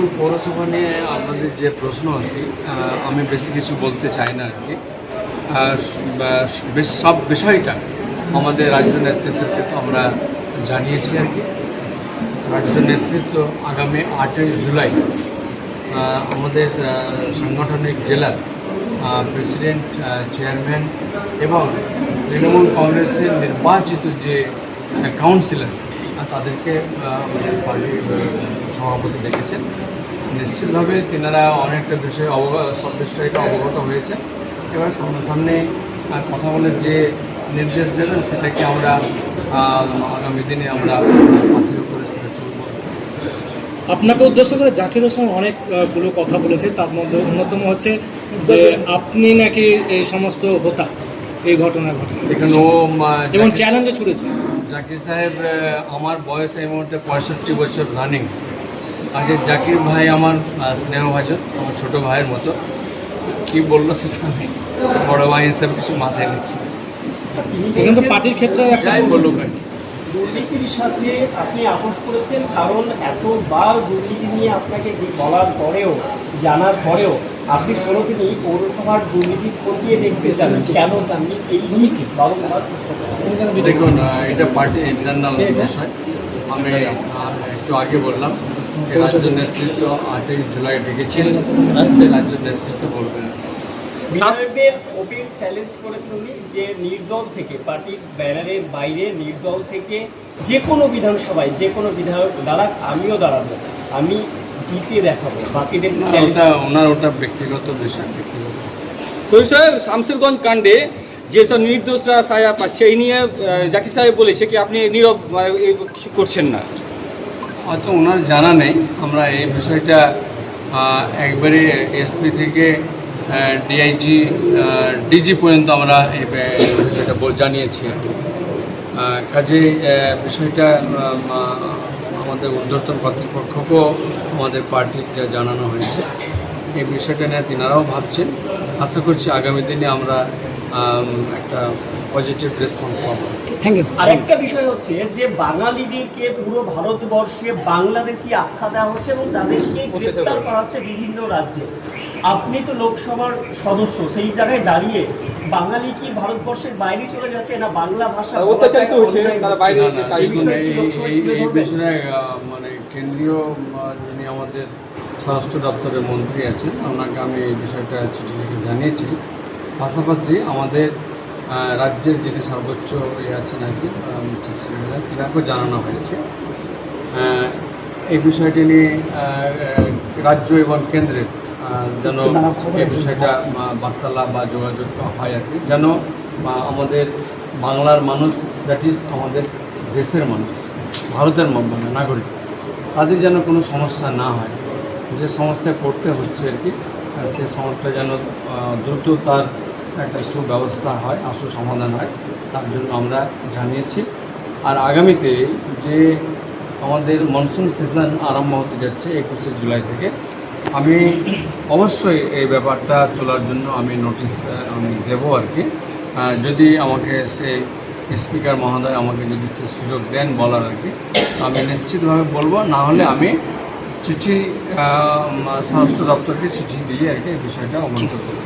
দেখুন পৌরসভা নিয়ে আপনাদের যে প্রশ্ন আর কি আমি বেশি কিছু বলতে চাই না আর কি। বেশ সব বিষয়টা আমাদের রাজ্য নেতৃত্বকে তো আমরা জানিয়েছি আর কি। রাজ্য নেতৃত্ব আগামী আটই জুলাই আমাদের সাংগঠনিক জেলার প্রেসিডেন্ট চেয়ারম্যান এবং তৃণমূল কংগ্রেসের নির্বাচিত যে কাউন্সিলর তাদেরকে আমাদের পার্টির আহ, সভাপতি ডেকেছেন নিশ্চিতভাবে তেনারা অনেকটা বিষয়ে অবগত সব বিষয়টা অবগত হয়েছে। এবার সামনাসামনি কথা বলে যে নির্দেশ দেবেন সেটাকে আমরা আগামী দিনে আমরা পাথেয় করে সেটা চলবো। আপনাকে উদ্দেশ্য করে জাকির হোসেন অনেকগুলো কথা বলেছে তার মধ্যে অন্যতম হচ্ছে যে আপনি নাকি এই সমস্ত হোতা এই ঘটনা ঘটনা। দেখুন ও এবং চ্যালেঞ্জও ছুড়েছে জাকির সাহেব আমার বয়স এই মুহূর্তে পঁয়ষট্টি বছর রানিং আগে জাকির ভাই আমার স্নেহভাজন আমার ছোট ভাইয়ের মতো। কি বলল সেটা আমি বড় ভাই হিসেবে কিছু মাথায় নিচ্ছি পার্টির ক্ষেত্রে একটা যাই বলুক আর কি। দুর্নীতির সাথে আপনি আপোষ করেছেন কারণ এতবার দুর্নীতি নিয়ে আপনাকে যে বলার পরেও জানার পরেও আপনি কোনোদিনই পৌরসভার দুর্নীতি খতিয়ে দেখতে চান কেন চাননি এই নিয়ে কি দেখুন এটা পার্টির ইন্টারনাল বিষয়। আমি একটু আগে বললাম রাজ্য নেতৃত্ব আটই জুলাই ডেকেছেন রাজ্য নেতৃত্ব বলবেন। বিধায়কদের ওপেন চ্যালেঞ্জ করেছেন উনি যে নির্দল থেকে পার্টির ব্যানারের বাইরে নির্দল থেকে যে কোনো বিধানসভায় যে কোনো বিধায়ক দাঁড়াক আমিও দাঁড়াবো। আমি জিতে দেখাবো। বাকিদের ওটা ওনার ওটা ব্যক্তিগত বিষয় ব্যক্তিগত। শামসেরগঞ্জ কাণ্ডে যেসব নির্দোষরা সাজা পাচ্ছে এই নিয়ে জাকির সাহেব বলেছে কি আপনি নীরব আহ, কিছু করছেন না। হয়তো ওনার জানা নেই। আমরা এই বিষয়টা একবারে এসপি থেকে ডিআইজি ডিজি পর্যন্ত আমরা এই বিষয়টা জানিয়েছি আর কি। আহ, বিষয়টা আমাদের ঊর্ধ্বতন কর্তৃপক্ষকেও আমাদের পার্টির জানানো হয়েছে এই বিষয়টা নিয়ে তিনারাও ভাবছেন। আশা করছি আগামী দিনে আমরা একটা পজিটিভ রেসপন্স পাবো। থ্যাংক ইউ আরেকটা বিষয় হচ্ছে যে বাঙালিদেরকে পুরো ভারতবর্ষে বাংলাদেশি আখ্যা দেওয়া হচ্ছে এবং তাদেরকে গ্রেফতার করা হচ্ছে বিভিন্ন রাজ্যে। আপনি তো লোকসভার সদস্য সেই জায়গায় দাঁড়িয়ে বাঙালি কি ভারতবর্ষের বাইরে চলে যাচ্ছে না বাংলা ভাষা অত্যাচারিত হচ্ছে, তারা বাইরে এই-? বিষয়ে মানে কেন্দ্রীয় যিনি আমাদের স্বরাষ্ট্র দপ্তরের মন্ত্রী আছেন ওনাকে আমি এই বিষয়টা চিঠি লিখে জানিয়েছি। পাশাপাশি আমাদের রাজ্যের যিনি সর্বোচ্চ ইয়ে আছেন আর কি চিফ সেক্রেটারি তিনাকেও জানানো হয়েছে। এই বিষয়টি নিয়ে রাজ্য এবং কেন্দ্রের যেন এই বিষয়টা বার্তালাপ বা যোগাযোগ হয় আর কি যেন আমাদের বাংলার মানুষ দ্যাট ইজ আমাদের দেশের মানুষ ভারতের মানে নাগরিক তাদের যেন কোনো সমস্যা না হয় যে সমস্যায় পড়তে হচ্ছে আর কি সেই সমস্যা যেন দ্রুত তার একটা সুব্যবস্থা হয় আশু সমাধান হয়, তার জন্য আমরা জানিয়েছি। আর আগামীতে যে আমাদের মনসুন সিজন আরম্ভ হতে যাচ্ছে একুশে জুলাই থেকে, আমি অবশ্যই এই ব্যাপারটা তোলার জন্য আমি নোটিশ আমি দেবো আর কি। যদি আমাকে সে স্পিকার মহোদয় আমাকে যদি সে সুযোগ দেন বলার আর কি আমি নিশ্চিতভাবে বলব, না হলে আমি চিঠি স্বরাষ্ট্র দপ্তরকে চিঠি দিয়ে আর কি এই বিষয়টা অবগত করব।